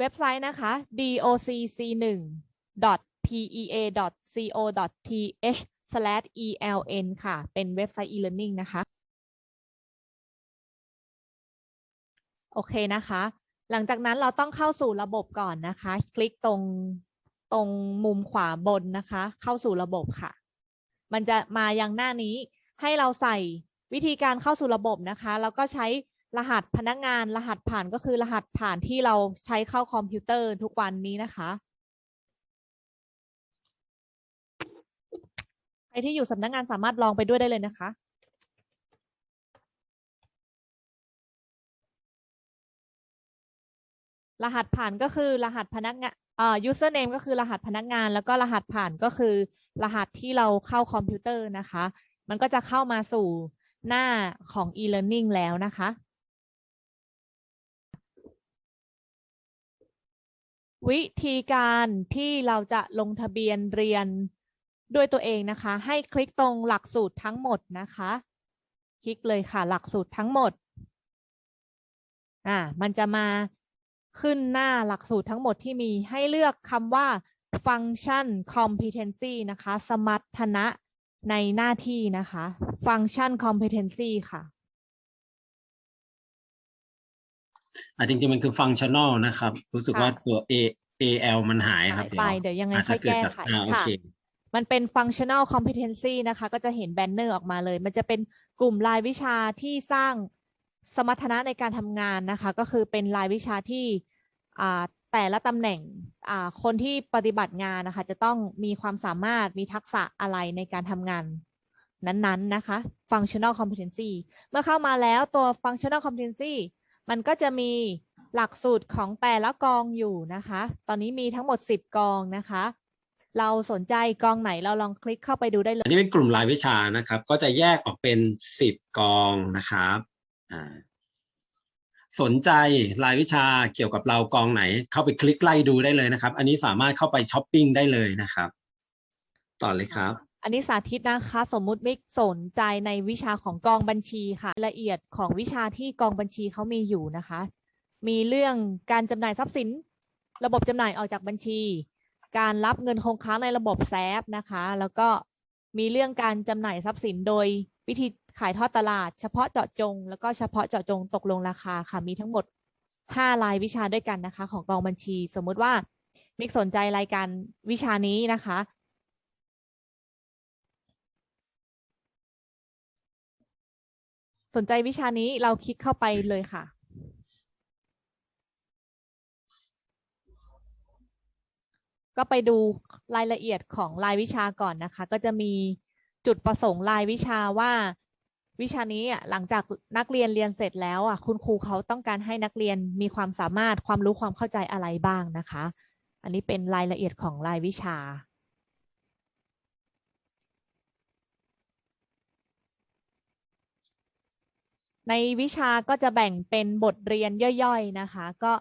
เว็บไซต์นะคะ docc1.pea.co.th/eln ค่ะ เป็นเว็บไซต์ e-learning นะคะ โอเคนะคะ หลังจากนั้นเราต้องเข้าสู่ระบบก่อนนะคะ คลิกตรงตรงมุมขวาบนนะคะ เข้าสู่ระบบค่ะ มันจะมายังหน้านี้ให้เราใส่วิธีการเข้าสู่ระบบนะคะ แล้วก็ใช้ รหัสพนักงานรหัสผ่านก็คือรหัสผ่านที่เราใช้เข้าคอมพิวเตอร์ทุกวันนี้นะคะใครที่อยู่สำนักงานสามารถลองไปด้วยได้เลยนะคะรหัสผ่านก็คือรหัสพนักงานเอ่อ username ก็คือรหัสพนักงาน แล้วก็รหัสผ่านก็คือ รหัสที่เราเข้าคอมพิวเตอร์นะคะ มันก็จะเข้ามาสู่หน้าของ e-learning แล้วนะคะ วิธีการที่เราจะลงทะเบียนเรียนด้วยตัวเองนะคะ ให้คลิกตรงหลักสูตรทั้งหมดนะคะ คลิกเลยค่ะหลักสูตรทั้งหมดอ่ามันจะมาขึ้นหน้าหลักสูตรทั้งหมดที่มีให้เลือกคำว่า function competency นะคะ สมรรถนะในหน้าที่นะคะ function competency ค่ะ อะจริงๆมันคือฟังชั่น a ลนะครับ รู้สึกค่ะว่าตัว A AL มันหายคหารับยไปเดี๋ยวยังไงอาจค่จะอยเกิดแก้จากไขอ่าโอค่ะเคมันเป็น functional competency นะคะ ก็จะเห็นแบนเนอร์ออกมาเลย มันจะเป็นกลุ่มรายวิชาที่สร้างสมรรถนะในการทำงานนะคะ ก็คือเป็นรายวิชาที่อ่าแต่ละตำแหน่งอ่าคนที่ปฏิบัติงานนะคะ จะต้องมีความสามารถมีทักษะอะไรในการทำงานนั้นๆนะคะ functional competency เมื่อเข้ามาแล้วตัว functional competency มันก็จะมีหลักสูตรของแต่ละกองอยู่นะคะ ตอนนี้มีทั้งหมด 10 กองนะคะ เราสนใจกองไหนเราลองคลิกเข้าไปดูได้เลย อันนี้เป็นกลุ่มรายวิชานะครับ ก็จะแยกออกเป็นสิบกองนะครับอ่าสนใจรายวิชาเกี่ยวกับเรากองไหน เข้าไปคลิกไล่ดูได้เลยนะครับ อันนี้สามารถเข้าไปช้อปปิ้งได้เลยนะครับ ต่อเลยครับ อันนี้สาธิตนะคะ สมมุติมิกสนใจในวิชาของกองบัญชีค่ะละเอียดของวิชาที่กองบัญชีเขามีอยู่นะคะ มีเรื่องการจำหน่ายทรัพย์สิน ระบบจำหน่ายออกจากบัญชี การรับเงินคงค้างในระบบแซฟนะคะ แล้วก็มีเรื่องการจำหน่ายทรัพย์สินโดยวิธีขายทอดตลาด เฉพาะเจาะจง แล้วก็เฉพาะเจาะจงตกลงราคาค่ะมีทั้งหมด 5 รายวิชาด้วยกันนะคะ ของกองบัญชี สมมุติว่ามิกสนใจรายการวิชานี้นะคะ สนใจวิชานี้เราคลิกเข้าไปเลยค่ะ ก็ไปดูรายละเอียดของรายวิชาก่อนนะคะ ก็จะมีจุดประสงค์รายวิชาว่าวิชานี้อะหลังจากนักเรียนเรียนเสร็จแล้วอะคุณครูเขาต้องการให้นักเรียนมีความสามารถความรู้ความเข้าใจอะไรบ้างนะคะ อันนี้เป็นรายละเอียดของรายวิชา ในวิชาก็จะแบ่งเป็นบทเรียนย่อยๆนะคะ ก็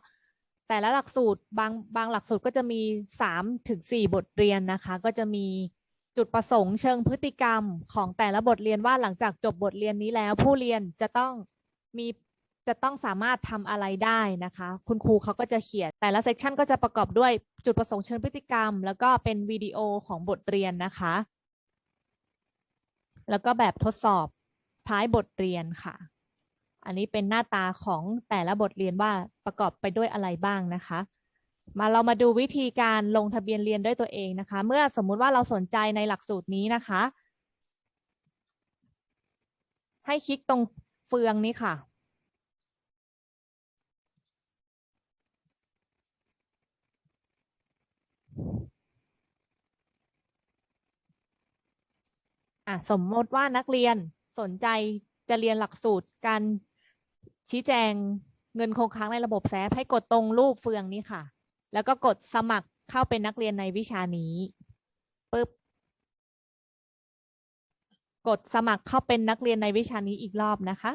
แต่ละหลักสูตรบางบางหลักสูตรก็จะมี3ถึง4บทเรียนนะคะ ก็จะมีจุดประสงค์เชิงพฤติกรรมของแต่ละบทเรียนว่าหลังจากจบบทเรียนนี้แล้ว ผู้เรียนจะต้องมีจะต้องสามารถทำอะไรได้นะคะ คุณครูเขาก็จะเขียนแต่ละเซกชันก็จะประกอบด้วยจุดประสงค์เชิงพฤติกรรม แล้วก็เป็นวิดีโอของบทเรียนนะคะ แล้วก็แบบทดสอบท้ายบทเรียนค่ะ อันนี้เป็นหน้าตาของแต่ละบทเรียนว่าประกอบไปด้วยอะไรบ้างนะคะ มาเรามาดูวิธีการลงทะเบียนเรียนด้วยตัวเองนะคะ เมื่อสมมุติว่าเราสนใจในหลักสูตรนี้นะคะ ให้คลิกตรงเฟืองนี้ค่ะอะสมมติว่านักเรียนสนใจจะเรียนหลักสูตรการ ชี้แจงเงินคงค้างในระบบแซฟให้กดตรงรูปเฟืองนี้ค่ะ แล้วก็กดสมัครเข้าเป็นนักเรียนในวิชานี้ปึ๊บกดสมัครเข้าเป็นนักเรียนในวิชานี้อีกรอบนะคะ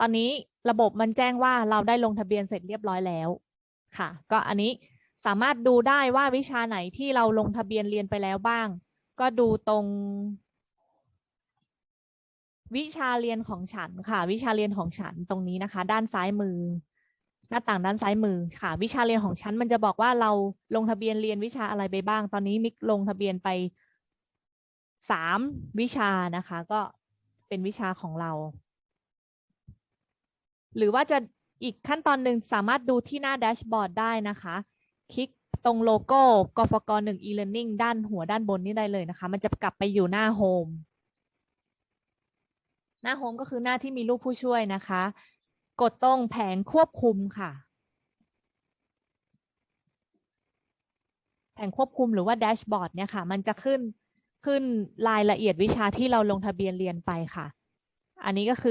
ตอนนี้ระบบมันแจ้งว่าเราได้ลงทะเบียนเสร็จเรียบร้อยแล้วค่ะ ก็อันนี้สามารถดูได้ว่าวิชาไหนที่เราลงทะเบียนเรียนไปแล้วบ้าง ก็ดูตรง วิชาเรียนของฉันค่ะ วิชาเรียนของฉันตรงนี้นะคะ ด้านซ้ายมือ หน้าต่างด้านซ้ายมือค่ะ วิชาเรียนของฉันมันจะบอกว่าเราลงทะเบียนเรียนวิชาอะไรไปบ้าง ตอนนี้มิกลงทะเบียนไปสามวิชานะคะ ก็เป็นวิชาของเรา หรือว่าจะอีกขั้นตอนหนึ่งสามารถดูที่หน้าแดชบอร์ดได้นะคะ คลิก ตรงโลโก้กฟกหนึ่ง e-learning ด้านหัวด้านบนนี่ได้เลยนะคะ มันจะกลับไปอยู่หน้าโฮมหน้าโฮมก็คือหน้าที่มีรูปผู้ช่วยนะคะ กดตรงแผงควบคุมค่ะ แผงควบคุมหรือว่าแดชบอร์ดเนี่ยค่ะ มันจะขึ้นขึ้นรายละเอียดวิชาที่เราลงทะเบียนเรียนไปค่ะ อันนี้ก็คือ